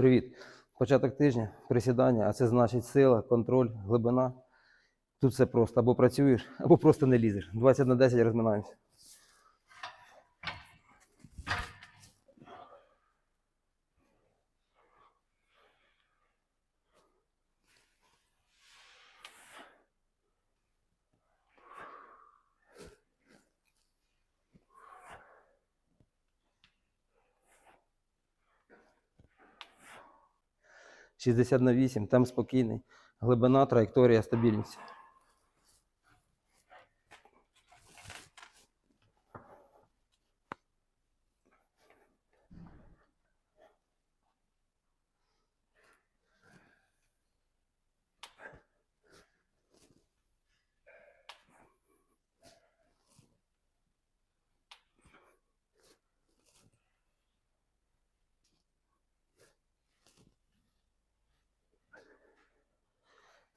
Привіт. Початок тижня, присідання, а це значить сила, контроль, глибина. Тут все просто. Або працюєш, або просто не лізеш. 20 на 10 розминаємося. – 60 на 8, темп спокійний, глибина, траєкторія, стабільність. –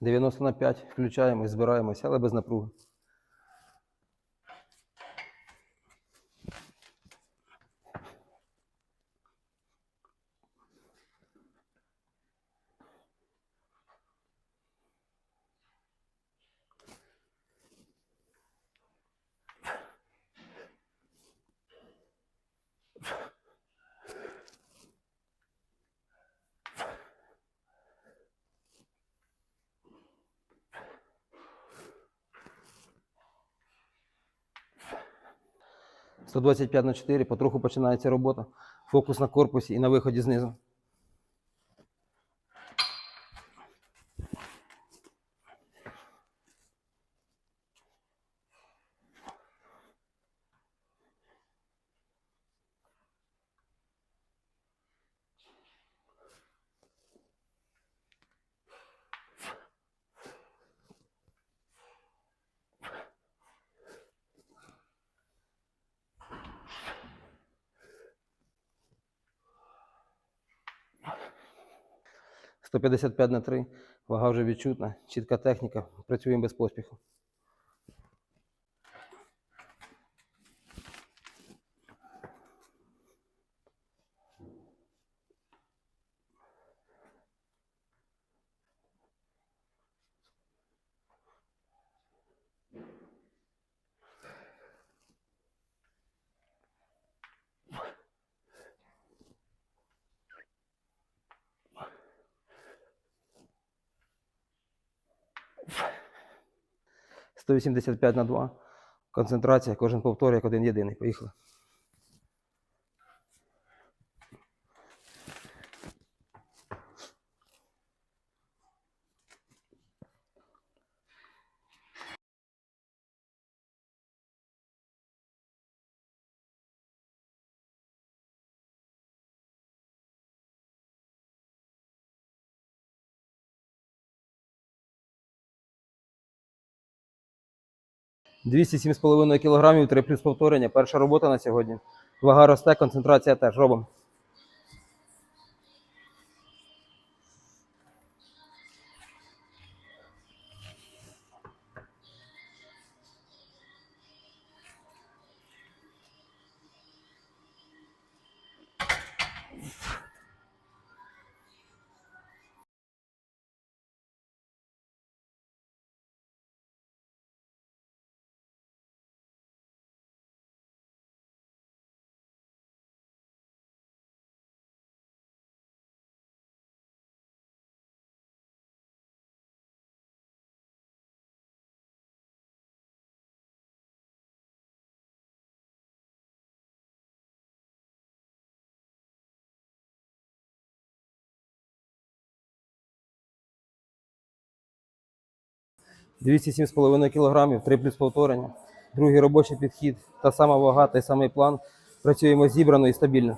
90 на 5, включаємось, збираємося, але без напруги. – 125 на 4, потроху починається робота. Фокус на корпусі і на виході знизу. – 155 на 3, вага вже відчутна, чітка техніка, працюємо без поспіху. – 185 на 2. Концентрація, кожен повтор як один єдиний. Поїхали. – 207,5 кг, 3 плюс повторення. Перша робота на сьогодні. Вага росте, концентрація теж. Робимо. – 207,5 кг, 3 плюс повторення. Другий робочий підхід, та сама вага, той самий план. Працюємо зібрано і стабільно.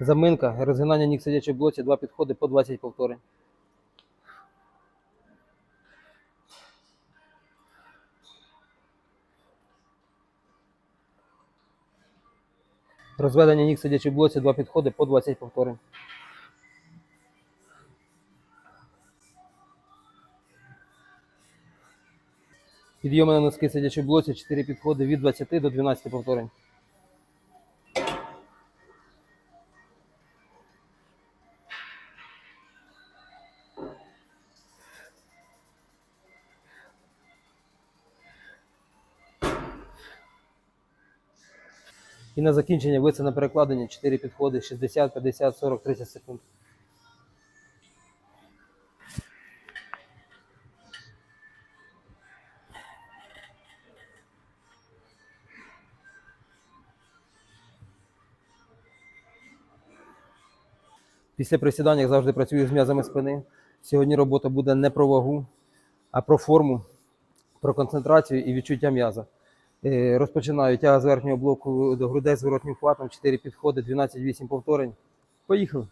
Заминка, розгинання ніг сидячи блоці, два підходи по 20 повторень. Розведення ніг сидячи в блоці, два підходи по 20 повторень. Підйоми на носки сидячи в блоці, 4 підходи від 20 до 12 повторень. І на закінчення вице на перекладення 4 підходи 60, 50, 40, 30 секунд. Після присідання завжди працюю з м'язами спини. Сьогодні робота буде не про вагу, а про форму, про концентрацію і відчуття м'яза. Е, Розпочинаю тяга з верхнього блоку до грудей з воротнім хватом, 4 підходи, 12-8 повторень. Поїхали.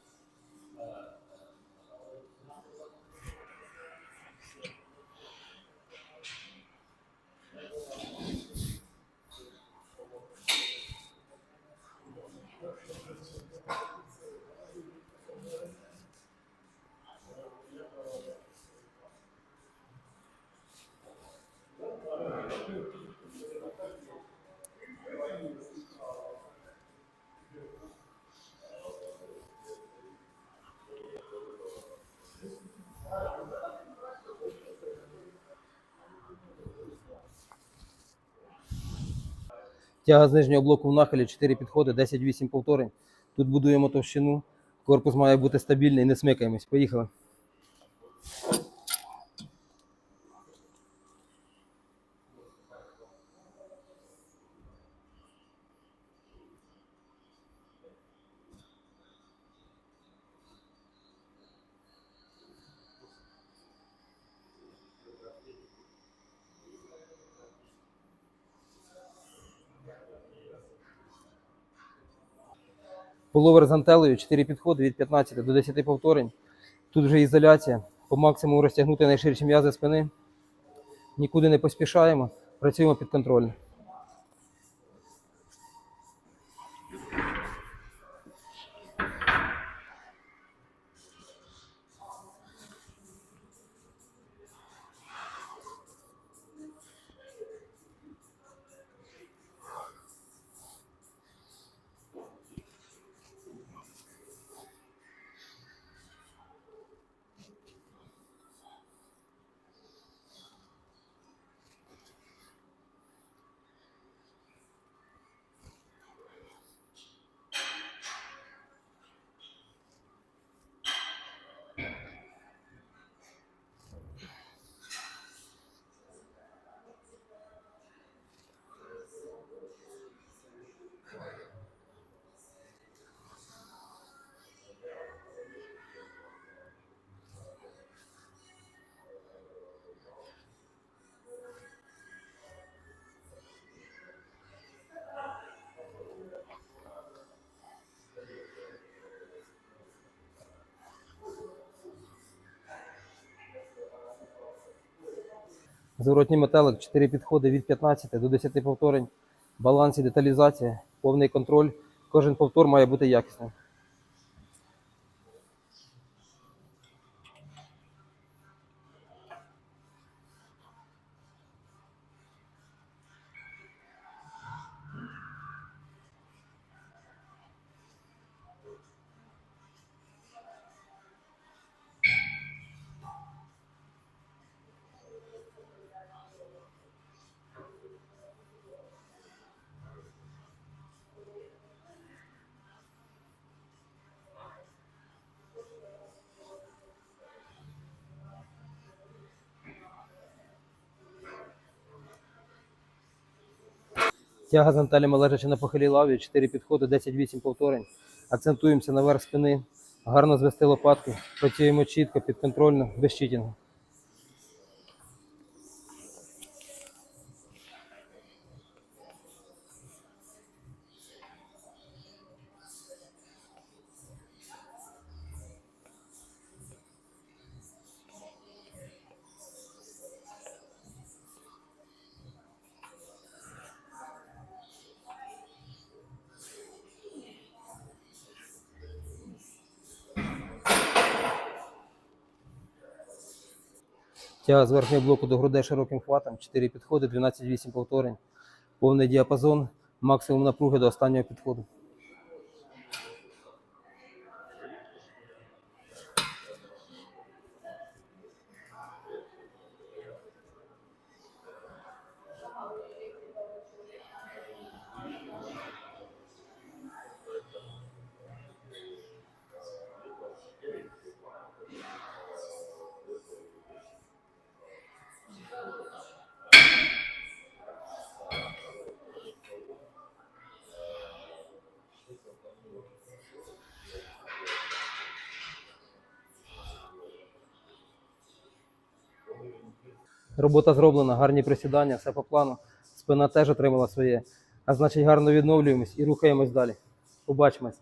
Тяга з нижнього блоку в нахилі, 4 підходи, 10-8 повторень. Тут будуємо товщину. Корпус має бути стабільний, не смикаємось. Поїхали. Пуловер з антелею, 4 підходи від 15 до 10 повторень. Тут вже ізоляція. По максимуму розтягнути найширші м'язи спини. Нікуди не поспішаємо, працюємо під Зворотній метелик, 4 підходи від 15 до 10 повторень. Баланс і деталізація, повний контроль. Кожен повтор має бути якісним. Тяга з гантелями лежачи на похилій лаві, 4 підходи, 10-8 повторень. Акцентуємося на верх спини, гарно звести лопатки, працюємо чітко, підконтрольно, без читінгу. Тяга з верхнього блоку до грудей широким хватом, 4 підходи, 12-8 повторень, повний діапазон, максимум напруги до останнього підходу. Робота зроблена, гарні присідання, все по плану. Спина теж отримала своє. А значить, гарно відновлюємось і рухаємось далі. Побачимось.